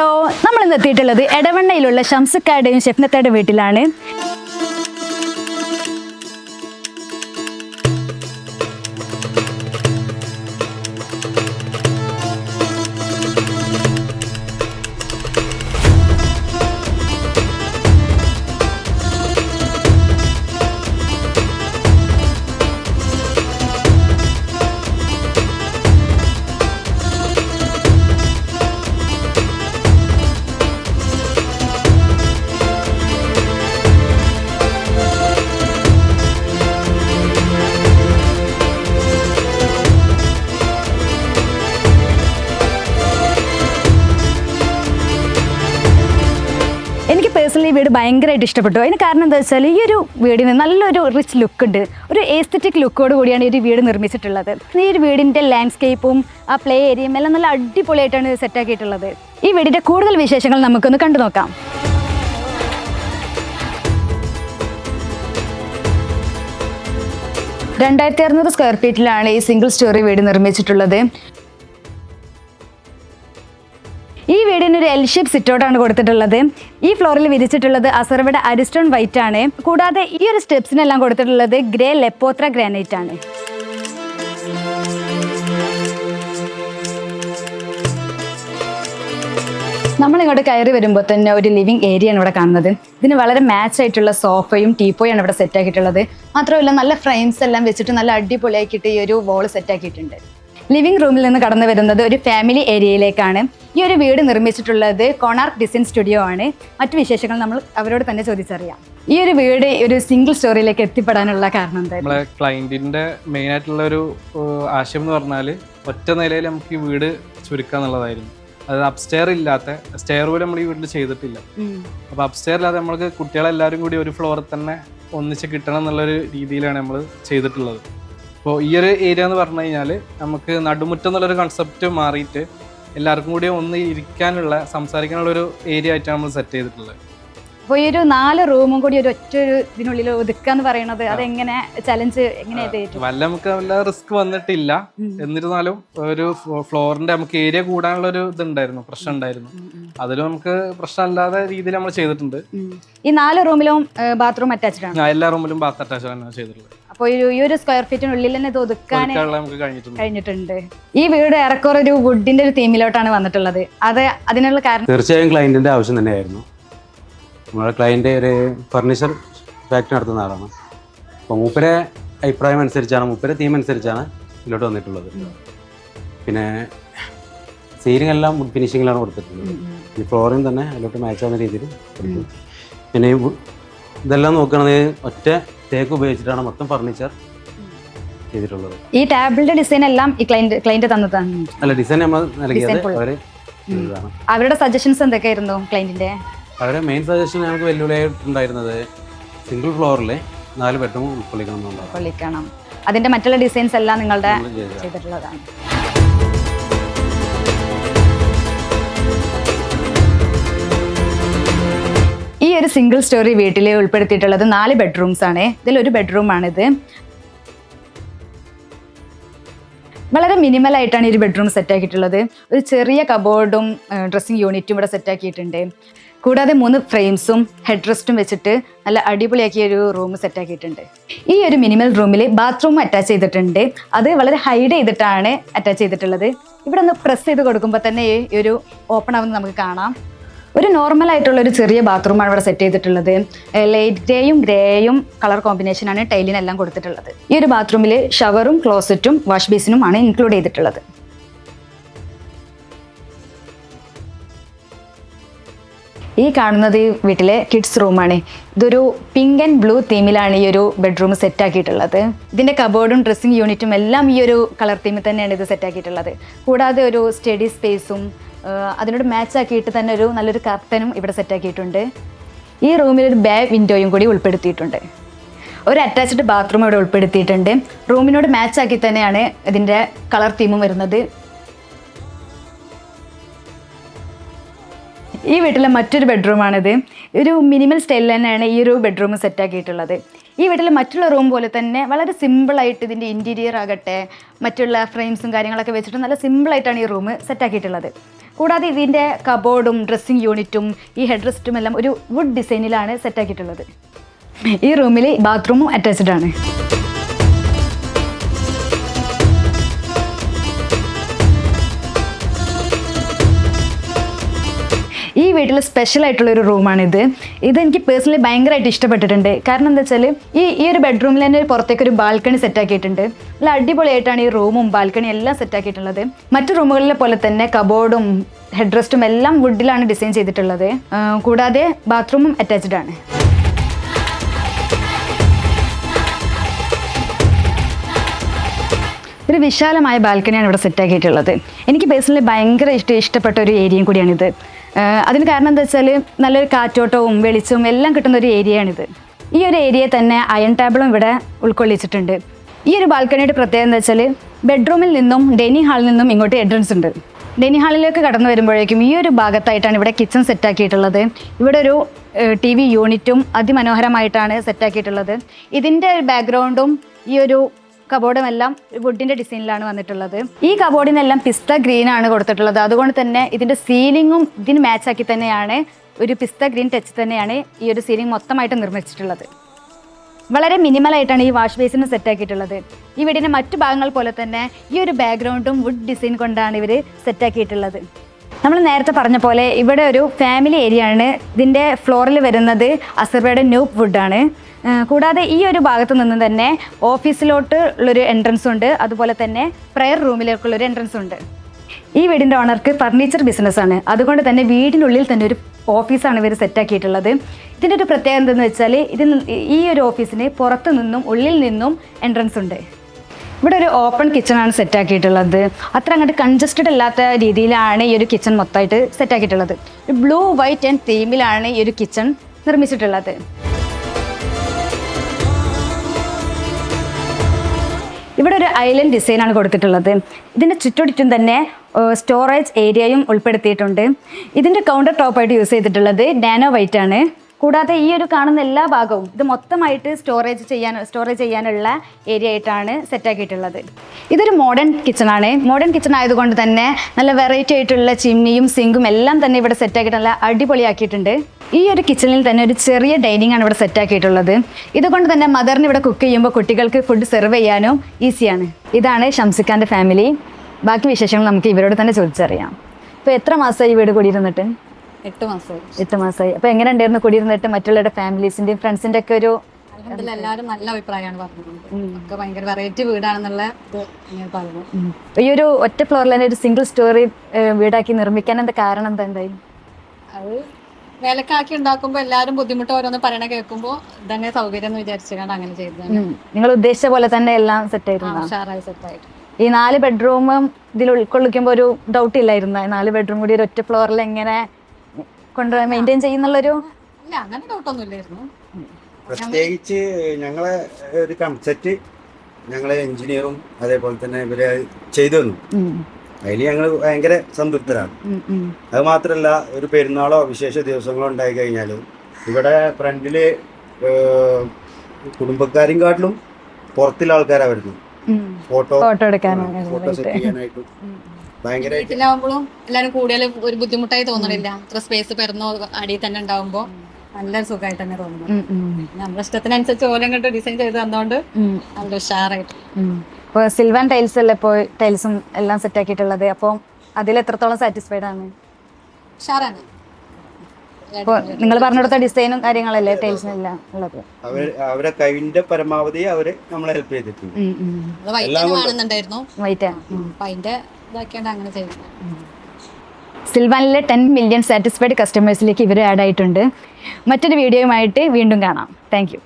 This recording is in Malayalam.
ഹലോ നമ്മൾ ഇന്ന് എത്തിയിട്ടുള്ളത് എടവണ്ണയിലുള്ള ഷംസക്കാരുടെയും ഷെഫ്നത്തയുടെ വീട്ടിലാണ്. ഈ വീട് ഭയങ്കരമായിട്ട് ഇഷ്ടപ്പെട്ടു. അതിന് കാരണം എന്താ വെച്ചാൽ ഈ ഒരു വീടിന് നല്ലൊരു റിച്ച് ലുക്ക് ഉണ്ട്. ഒരു എസ്തറ്റിക് ലുക്കോട് കൂടിയാണ് ഈ ഒരു വീട് നിർമ്മിച്ചിട്ടുള്ളത്. ഈ ഒരു വീടിന്റെ ലാൻഡ്സ്കേപ്പും ആ പ്ലേ ഏരിയയും എല്ലാം നല്ല അടിപൊളിയായിട്ടാണ് സെറ്റാക്കിയിട്ടുള്ളത് ഈ വീടിന്റെ കൂടുതൽ വിശേഷങ്ങൾ നമുക്കൊന്ന് കണ്ടു നോക്കാം. രണ്ടായിരത്തി അറുന്നൂറ് സ്ക്വയർ ഫീറ്റിലാണ് ഈ സിംഗിൾ സ്റ്റോറി വീട് നിർമ്മിച്ചിട്ടുള്ളത്. ഈ വീടിന് ഒരു എൽ ഷേപ്പ് സിറ്റോട്ടാണ് കൊടുത്തിട്ടുള്ളത്. ഈ ഫ്ലോറിൽ വിരിച്ചിട്ടുള്ളത് അസർവയുടെ അരിസ്റ്റോൺ വൈറ്റ് ആണ്. കൂടാതെ ഈ ഒരു സ്റ്റെപ്സിനെല്ലാം കൊടുത്തിട്ടുള്ളത് ഗ്രേ ലെപ്പോത്ര ഗ്രാനൈറ്റ് ആണ്. നമ്മളിങ്ങോട്ട് കയറി വരുമ്പോൾ തന്നെ ഒരു ലിവിങ് ഏരിയ ആണ് ഇവിടെ കാണുന്നത്. ഇതിന് വളരെ മാച്ച് ആയിട്ടുള്ള സോഫയും ടീപ്പോയാണ് ഇവിടെ സെറ്റ് ആക്കിയിട്ടുള്ളത്. മാത്രമല്ല നല്ല ഫ്രെയിംസ് എല്ലാം വെച്ചിട്ട് നല്ല അടിപൊളിയാക്കിയിട്ട് ഈ ഒരു വോൾ സെറ്റ് ആക്കിയിട്ടുണ്ട്. ലിവിംഗ് റൂമിൽ നിന്ന് കടന്നു വരുന്നത് ഒരു ഫാമിലി ഏരിയയിലേക്കാണ് ഈ ഒരു വീട് നിർമ്മിച്ചിട്ടുള്ളത് കൊണാർക്ക് ഡിസൈൻ സ്റ്റുഡിയോ ആണ്. മറ്റു വിശേഷങ്ങൾ നമ്മൾ അവരോട് തന്നെ ചോദിച്ചറിയാം. ഈ ഒരു വീട് ഒരു സിംഗിൾ സ്റ്റോറിയിലേക്ക് എത്തിപ്പെടാനുള്ള കാരണം എന്താ നമ്മളെ മെയിൻ ആയിട്ടുള്ള ഒരു ഏഹ്, ആശയം എന്ന് പറഞ്ഞാൽ ഒറ്റ നിലയിൽ നമുക്ക് ഈ വീട് ചുരുക്കുക എന്നുള്ളതായിരുന്നു. അതായത് അപ്സ്റ്റെയർ ഇല്ലാത്ത സ്റ്റെയർ പോലും നമ്മൾ ഈ വീട്ടിൽ ചെയ്തിട്ടില്ല. അപ്പോൾ അപ്സ്റ്റെയർ ഇല്ലാതെ നമ്മൾക്ക് കുട്ടികളെല്ലാവരും കൂടി ഒരു ഫ്ലോറിൽ തന്നെ ഒന്നിച്ച് കിട്ടണം എന്നുള്ളൊരു രീതിയിലാണ് നമ്മൾ ചെയ്തിട്ടുള്ളത്. അപ്പോൾ ഈ ഒരു ഏരിയ എന്ന് പറഞ്ഞു കഴിഞ്ഞാൽ നമുക്ക് നടുമുറ്റം എന്നുള്ളൊരു കൺസെപ്റ്റ് മാറിയിട്ട് എല്ലാവർക്കും കൂടി ഒന്ന് ഇരിക്കാനുള്ള സംസാരിക്കാനുള്ള ഒരു ഏരിയ ആയിട്ടാണ് നമ്മൾ സെറ്റ് ചെയ്തിട്ടുള്ളത്. അപ്പോൾ ഈ ഒരു നാല് റൂമും കൂടി ഒരു ഒറ്റ ഒരു ഇതിനുള്ളിൽ ഒതുക്കുക എന്ന് പറയുന്നത് അതെങ്ങനെ ചലഞ്ച് എങ്ങനെ വല്ല നമുക്ക് വല്ല റിസ്ക് വന്നിട്ടില്ല. എന്നിരുന്നാലും ഒരു ഫ്ലോ- ഫ്ലോറിന്റെ നമുക്ക് ഏരിയ കൂടാനുള്ള ഒരു ഇതുണ്ടായിരുന്നു പ്രശ്നം ഉണ്ടായിരുന്നു. അതിലും നമുക്ക് പ്രശ്നമില്ലാതെ രീതിയിൽ നമ്മൾ ചെയ്തിട്ടുണ്ട്. ഈ നാല് റൂമിലും ബാത്റൂം അറ്റാച്ച്ഡ് ആണ്. എല്ലാ റൂമിലും ബാത്ത് അറ്റാച്ച് ആണ് ചെയ്തിട്ടുള്ളത്. അപ്പോൾ ഈ ഒരു- സ്ക്വയർ ഫീറ്റിനുള്ളിൽ തന്നെ ഇത് ഒതുക്കാൻ കഴിഞ്ഞിട്ടുണ്ട്. കഴിഞ്ഞിട്ടുണ്ട്. ഈ വീട് ഏറെക്കുറെ ഒരു വുഡിന്റെ ഒരു തീമിലോട്ടാണ് വന്നിട്ടുള്ളത്. അത് അതിനുള്ള കാരണം തീർച്ചയായും ക്ലയന്റിന്റെ ആവശ്യം തന്നെയായിരുന്നു. നമ്മുടെ ക്ലയന്റ് ഒരു ഫർണിച്ചർ ഫാക്ടറി നടത്തുന്ന ആളാണ്. അപ്പോൾ മൂപ്പരെ അഭിപ്രായം അനുസരിച്ചാണ് മൂപ്പരെ തീം അനുസരിച്ചാണ് ഇതിലോട്ട് വന്നിട്ടുള്ളത്. പിന്നെ സീലിംഗ് എല്ലാം വുഡ് ഫിനിഷിങ്ങിലാണ് കൊടുത്തിട്ടുള്ളത്. ഈ ഫ്ലോറിങ് തന്നെ അതിലോട്ട് മാച്ച് ആവുന്ന രീതിയിൽ കൊടുത്തു പിന്നെ ഇതെല്ലാം നോക്കുകയാണെങ്കിൽ ഒറ്റ തേക്ക് ഉപയോഗിച്ചിട്ടാണ് മൊത്തം ഫർണിച്ചർ ചെയ്തിട്ടുള്ളത്. ഈ ടേബിളിന്റെ ഡിസൈൻ എല്ലാം ഈ ക്ലൈന്റ് ക്ലൈന്റ് തന്നതാണ്. അല്ല ഡിസൈൻ നമ്മൾ നൽകിയത് അവർ അവരുടെ സജഷൻസ് എന്തൊക്കെയായിരുന്നു ക്ലൈന്റിന്റെ അവരുടെ മെയിൻ സജഷൻ ഞങ്ങൾക്ക് വെല്ലുവിളിയായിട്ടുണ്ടായിരുന്നത് സിംഗിൾ ഫ്ലോറിൽ നാല് ബെഡ്റൂം ഉൾക്കൊള്ളിക്കണം എന്നുള്ളത് ഉൾക്കൊള്ളിക്കണം. അതിന്റെ മറ്റുള്ള ഡിസൈൻസ് എല്ലാം നിങ്ങളുടെ. ചെയ്തിട്ടുള്ളതാണ്. ഒരു സിംഗിൾ സ്റ്റോറി വീട്ടിൽ ഉൾപ്പെടുത്തിയിട്ടുള്ളത് നാല് ബെഡ്റൂംസ് ആണ്. ഇതിലൊരു ബെഡ്റൂമാണിത് വളരെ മിനിമൽ ആയിട്ടാണ് ഈ ബെഡ്റൂം സെറ്റ് ആക്കിയിട്ടുള്ളത്. ഒരു ചെറിയ കബോർഡും ഡ്രസ്സിംഗ് യൂണിറ്റും ഇവിടെ സെറ്റ് ആക്കിയിട്ടുണ്ട്. കൂടാതെ മൂന്ന് ഫ്രെയിംസും ഹെഡ് റെസ്റ്റും വെച്ചിട്ട് നല്ല അടിപൊളിയാക്കിയ ഒരു റൂം സെറ്റ് ആക്കിയിട്ടുണ്ട്. ഈ ഒരു മിനിമൽ റൂമിൽ ബാത്റൂം അറ്റാച്ച് ചെയ്തിട്ടുണ്ട്. അത് വളരെ ഹൈഡ് ചെയ്തിട്ടാണ് അറ്റാച്ച് ചെയ്തിട്ടുള്ളത്. ഇവിടെ ഒന്ന് പ്രസ് ചെയ്ത് കൊടുക്കുമ്പോൾ തന്നെ ഈ ഒരു ഓപ്പൺ ആവുന്നത് നമുക്ക് കാണാം. ഒരു നോർമൽ ആയിട്ടുള്ള ഒരു ചെറിയ ബാത്റൂമാണ് ഇവിടെ സെറ്റ് ചെയ്തിട്ടുള്ളത്. ലൈറ്റ് ഗ്രേയും ഗ്രേയും കളർ കോമ്പിനേഷനാണ് ടൈലിനെല്ലാം കൊടുത്തിട്ടുള്ളത്. ഈ ഒരു ബാത്റൂമിൽ ഷവറും ക്ലോസറ്റും വാഷ് ബേസിനും ആണ് ഇൻക്ലൂഡ് ചെയ്തിട്ടുള്ളത്. ഈ കാണുന്നത് ഈ വീട്ടിലെ കിഡ്സ് റൂമാണ് ഇതൊരു പിങ്ക് ആൻഡ് ബ്ലൂ തീമിലാണ് ഈ ഒരു ബെഡ്റൂം സെറ്റ് ആക്കിയിട്ടുള്ളത്. ഇതിന്റെ കബോർഡും ഡ്രസ്സിംഗ് യൂണിറ്റും എല്ലാം ഈ ഒരു കളർ തീമിൽ തന്നെയാണ് ഇത് സെറ്റ് ആക്കിയിട്ടുള്ളത്. കൂടാതെ ഒരു സ്റ്റഡി സ്പേസും അതിനോട് മാച്ച് ആക്കിയിട്ട് തന്നെ ഒരു നല്ലൊരു കർട്ടനും ഇവിടെ സെറ്റ് ആക്കിയിട്ടുണ്ട്. ഈ റൂമിൽ ഒരു ബേ വിൻഡോയും കൂടി ഉൾപ്പെടുത്തിയിട്ടുണ്ട്. ഒരു അറ്റാച്ച്ഡ് ബാത്റൂം ഇവിടെ ഉൾപ്പെടുത്തിയിട്ടുണ്ട്. റൂമിനോട് മാച്ച് ആക്കി തന്നെയാണ് ഇതിന്റെ കളർ തീമും വരുന്നത്. ഈ വീട്ടിലെ മറ്റൊരു ബെഡ്റൂമാണിത് ഒരു മിനിമൽ സ്റ്റൈലിൽ തന്നെയാണ് ഈ ഒരു ബെഡ്റൂം സെറ്റാക്കിയിട്ടുള്ളത് ഈ വീട്ടിലെ മറ്റുള്ള റൂം പോലെ തന്നെ വളരെ സിമ്പിളായിട്ട് ഇതിന്റെ ഇന്റീരിയർ ആകട്ടെ മറ്റുള്ള ഫ്രെയിംസും കാര്യങ്ങളൊക്കെ വെച്ചിട്ട് നല്ല സിമ്പിളായിട്ടാണ് ഈ റൂം സെറ്റാക്കിയിട്ടുള്ളത് കൂടാതെ ഇതിന്റെ കബോർഡും ഡ്രസ്സിങ് യൂണിറ്റും ഈ ഹെഡ് റെസ്റ്റും എല്ലാം ഒരു വുഡ് ഡിസൈനിലാണ് സെറ്റാക്കിയിട്ടുള്ളത് ഈ റൂമിൽ ബാത്റൂമും അറ്റാച്ച്ഡ് ആണ്. വീട്ടിൽ സ്പെഷ്യൽ ആയിട്ടുള്ള ഒരു റൂമാണ് ഇത് ഇത് എനിക്ക് പേഴ്സണലി ഭയങ്കരമായിട്ട് ഇഷ്ടപ്പെട്ടിട്ടുണ്ട്. കാരണം എന്താ വെച്ചാൽ ഈ ഈ ഒരു ബെഡ്റൂമിൽ തന്നെ പുറത്തേക്ക് ഒരു ബാൽക്കണി സെറ്റ് ആക്കിയിട്ടുണ്ട്. നല്ല അടിപൊളിയായിട്ടാണ് ഈ റൂമും ബാൽക്കണിയും എല്ലാം സെറ്റ് ആക്കിയിട്ടുള്ളത്. മറ്റു റൂമുകളിലെ പോലെ തന്നെ കബോർഡും ഹെഡ് റെസ്റ്റും എല്ലാം വുഡിലാണ് ഡിസൈൻ ചെയ്തിട്ടുള്ളത്. കൂടാതെ ബാത്റൂമും അറ്റാച്ച്ഡ് ആണ്. ഒരു വിശാലമായ ബാൽക്കണിയാണ് ഇവിടെ സെറ്റ് ആക്കിയിട്ടുള്ളത്. എനിക്ക് പേഴ്സണലി ഭയങ്കര ഇഷ്ട ഇഷ്ടപ്പെട്ട ഒരു ഏരിയയും കൂടിയാണിത്. അതിന് കാരണം എന്താ വെച്ചാൽ നല്ലൊരു കാറ്റോട്ടവും വെളിച്ചവും എല്ലാം കിട്ടുന്ന ഒരു ഏരിയയാണിത്. ഈ ഒരു ഏരിയയിൽ തന്നെ അയൺ ടേബിളും ഇവിടെ ഉൾക്കൊള്ളിച്ചിട്ടുണ്ട്. ഈ ഒരു ബാൽക്കണിയുടെ പ്രത്യേകത എന്താ വെച്ചാൽ ബെഡ്റൂമിൽ നിന്നും ഡൈനിങ് ഹാളിൽ നിന്നും ഇങ്ങോട്ട് എൻട്രൻസ് ഉണ്ട്. ഡൈനി ഹാളിലേക്ക് കടന്നു വരുമ്പോഴേക്കും ഈ ഒരു ഭാഗത്തായിട്ടാണ് ഇവിടെ കിച്ചൺ സെറ്റാക്കിയിട്ടുള്ളത് ഇവിടെ ഒരു ടി വി യൂണിറ്റും അതിമനോഹരമായിട്ടാണ് സെറ്റാക്കിയിട്ടുള്ളത് ഇതിന്റെ ബാക്ക്ഗ്രൗണ്ടും ഈ ഒരു കബോർഡും എല്ലാം വുഡിന്റെ ഡിസൈനിലാണ് വന്നിട്ടുള്ളത്. ഈ കബോർഡിനെല്ലാം പിസ്ത ഗ്രീൻ ആണ് കൊടുത്തിട്ടുള്ളത്. അതുകൊണ്ട് തന്നെ ഇതിന്റെ സീലിങ്ങും ഇതിന് മാച്ച് ആക്കി തന്നെയാണ് ഒരു പിസ്ത ഗ്രീൻ ടച്ച് തന്നെയാണ് ഈ ഒരു സീലിംഗ് മൊത്തമായിട്ട് നിർമ്മിച്ചിട്ടുള്ളത്. വളരെ മിനിമൽ ആയിട്ടാണ് ഈ വാഷ് ബേസിന് സെറ്റ് ആക്കിയിട്ടുള്ളത്. ഈ വീടിന്റെ മറ്റു ഭാഗങ്ങൾ പോലെ തന്നെ ഈ ഒരു ബാക്ക്ഗ്രൗണ്ടും വുഡ് ഡിസൈൻ കൊണ്ടാണ് ഇവർ സെറ്റ് ആക്കിയിട്ടുള്ളത്. നമ്മൾ നേരത്തെ പറഞ്ഞ പോലെ ഇവിടെ ഒരു ഫാമിലി ഏരിയ ആണ്. ഇതിന്റെ ഫ്ലോറിൽ വരുന്നത് അസർബയുടെ ന്യൂപ്പ് വുഡാണ് കൂടാതെ ഈ ഒരു ഭാഗത്ത് നിന്ന് തന്നെ ഓഫീസിലോട്ട് ഉള്ളൊരു എൻട്രൻസ് ഉണ്ട്. അതുപോലെ തന്നെ പ്രയർ റൂമിലേക്കുള്ളൊരു എൻട്രൻസ് ഉണ്ട്. ഈ വീടിന്റെ ഓണർക്ക് ഫർണിച്ചർ ബിസിനസ്സാണ് അതുകൊണ്ട് തന്നെ വീടിനുള്ളിൽ തന്നെ ഒരു ഓഫീസാണ് ഇവർ സെറ്റാക്കിയിട്ടുള്ളത് ഇതിന്റെ ഒരു പ്രത്യേകത എന്തെന്ന് വെച്ചാൽ ഇതിൽ ഈ ഒരു ഓഫീസിന് പുറത്തു നിന്നും ഉള്ളിൽ നിന്നും എൻട്രൻസ് ഉണ്ട്. ഇവിടെ ഒരു ഓപ്പൺ കിച്ചണാണ് സെറ്റാക്കിയിട്ടുള്ളത് അത്ര അങ്ങോട്ട് കൺജസ്റ്റഡ് അല്ലാത്ത രീതിയിലാണ് ഈ ഒരു കിച്ചൺ മൊത്തമായിട്ട് സെറ്റാക്കിയിട്ടുള്ളത് ബ്ലൂ വൈറ്റ് ആൻഡ് തീമിലാണ് ഈ ഒരു കിച്ചൺ നിർമ്മിച്ചിട്ടുള്ളത്. ഇവിടെ ഒരു ഐലൻഡ് ഡിസൈനാണ് കൊടുത്തിട്ടുള്ളത്. ഇതിന്റെ ചുറ്റുടിറ്റും തന്നെ സ്റ്റോറേജ് ഏരിയയും ഉൾപ്പെടുത്തിയിട്ടുണ്ട്. ഇതിന്റെ കൗണ്ടർ ടോപ്പായിട്ട് യൂസ് ചെയ്തിട്ടുള്ളത് നാനോ വൈറ്റ് ആണ്. കൂടാതെ ഈ ഒരു കാണുന്ന എല്ലാ ഭാഗവും ഇത് മൊത്തമായിട്ട് സ്റ്റോറേജ് ചെയ്യാൻ സ്റ്റോറേജ് ചെയ്യാനുള്ള ഏരിയ ആയിട്ടാണ് സെറ്റാക്കിയിട്ടുള്ളത് ഇതൊരു മോഡേൺ കിച്ചണാണ് മോഡേൺ കിച്ചൺ ആയതുകൊണ്ട് തന്നെ നല്ല വെറൈറ്റി ആയിട്ടുള്ള ചിമ്നിയും സിങ്കും എല്ലാം തന്നെ ഇവിടെ സെറ്റാക്കിയിട്ട് നല്ല അടിപൊളിയാക്കിയിട്ടുണ്ട്. ഈ ഒരു കിച്ചണിൽ തന്നെ ഒരു ചെറിയ ഡൈനിങ് ആണ് ഇവിടെ സെറ്റാക്കിയിട്ടുള്ളത് ഇതുകൊണ്ട് തന്നെ മദറിന് ഇവിടെ കുക്ക് ചെയ്യുമ്പോൾ കുട്ടികൾക്ക് ഫുഡ് സെർവ് ചെയ്യാനും ഈസിയാണ് ഇതാണ് ഷംസിഖാന്റെ ഫാമിലി ബാക്കി വിശേഷങ്ങൾ നമുക്ക് ഇവരോട് തന്നെ ചോദിച്ചറിയാം. ഇപ്പോൾ എത്ര മാസമായി ഈ വീട് കൂടിയിരുന്നിട്ട്? എട്ട് മാസമായി എട്ട് മാസമായി. അപ്പോൾ എങ്ങനെ ഉണ്ടായിരുന്നു കുടിയിരുന്നിട്ട് മറ്റുള്ളവരുടെ ഫാമിലീസിന്റെയും ഫ്രണ്ട്സിന്റെ ഒക്കെ ഒരു അൽഹംദുലില്ലാ എല്ലാവരും നല്ല അഭിപ്രായമാണ് പറഞ്ഞത്. ഒക്കെ ഭയങ്കര വെറൈറ്റി വീടാണെന്നുള്ള ഇത് പറഞ്ഞു. ഈ ഒരു ഒറ്റ ഫ്ലോറിൽ തന്നെ ഒരു സിംഗിൾ സ്റ്റോറി വീടാക്കി നിർമ്മിക്കാൻ എന്താ കാരണം? എന്താ എന്തായി? അത് വേലക്കാക്കി ഉണ്ടാക്കുമ്പോൾ എല്ലാവരും ബുദ്ധിമുട്ട് ഓരോന്ന് പറയണ കേൾക്കുമ്പോൾ തന്നെ സൗകര്യം എന്ന് വിചാരിച്ചുകൊണ്ട് അങ്ങനെ ചെയ്തത് നിങ്ങൾ ഉദ്ദേശിച്ച പോലെ തന്നെ എല്ലാം സെറ്റ് ആയിരുന്നു? ഉഷാറായി സെറ്റായിട്ട് ഈ നാല് ബെഡ്റൂമും ഇതിൽ ഉൾക്കൊള്ളിക്കുമ്പോൾ ഒരു ഡൗട്ട് ഇല്ലായിരുന്നു? നാല് ബെഡ്റൂം കൂടി ഒരു ഒറ്റ ഫ്ലോറിൽ എങ്ങനെ കൊണ്ട് മെയിന്റെയിൻ ചെയ്യുന്നുള്ളൊരു ഇല്ല അങ്ങനെ ഡൗട്ടൊന്നും ഇല്ലായിരുന്നു. പ്രത്യേകിച്ച് ഞങ്ങളെ ഒരു കൺസെപ്റ്റ് ഞങ്ങളെ എഞ്ചിനീയറും അതേപോലെ തന്നെ ഇവർ ചെയ്തു തന്നു. അതിന് അതിൽ ഞങ്ങൾ ഭയങ്കര സംതൃപ്തരാണ്. അത് മാത്രമല്ല ഒരു പെരുന്നാളോ വിശേഷ ദിവസങ്ങളോ ഉണ്ടായി കഴിഞ്ഞാൽ ഇവിടെ ഫ്രണ്ടിൽ കുടുംബക്കാരും കാട്ടിലും പുറത്തുള്ള ആൾക്കാരാണ് വരുന്നത് ഫോട്ടോ ഫോട്ടോ എടുക്കാനാണ് വീട്ടിലാവുമ്പോഴും എല്ലാരും കൂടുതൽ ഒരു ബുദ്ധിമുട്ടായി തോന്നണില്ല. അത്ര സ്പേസ് പിറന്നോ അടിയിൽ തന്നെ ഉണ്ടാവുമ്പോ. നല്ല സുഖമായിട്ട് തന്നെ തോന്നുന്നു. നമ്മുടെ ഇഷ്ടത്തിനനുസരിച്ച് ഓരോ ഇങ്ങോട്ട് ഡിസൈൻ ചെയ്ത് തന്നോണ്ട് നല്ല ഉഷാറായിട്ട്. ഇപ്പൊ ഇപ്പോൾ സിൽവൻ ടൈൽസ് അല്ലേ ഇപ്പോൾ ടൈൽസും എല്ലാം സെറ്റ് ആക്കിയിട്ടുള്ളത്? അപ്പോൾ അതിൽ എത്രത്തോളം സാറ്റിസ്ഫൈഡ് ആണ്? ഉഷാറാണ്. നിങ്ങൾ പറഞ്ഞെടുത്ത ഡിസൈനും കാര്യങ്ങളല്ലേ ടൈൽസിനെല്ലാം ഉള്ളത്? അവർ അവരെ കഴിവിന്റെ പരമാവധി അവർ നമ്മളെ ഹെൽപ്പ് ചെയ്തിട്ടുണ്ട്. സിൽവാനിലെ ടെൻ മില്യൺ സാറ്റിസ്ഫൈഡ് കസ്റ്റമേഴ്സിലേക്ക് ഇവർ ആഡ് ആയിട്ടുണ്ട്. മറ്റൊരു വീഡിയോയുമായിട്ട് വീണ്ടും കാണാം. Thank you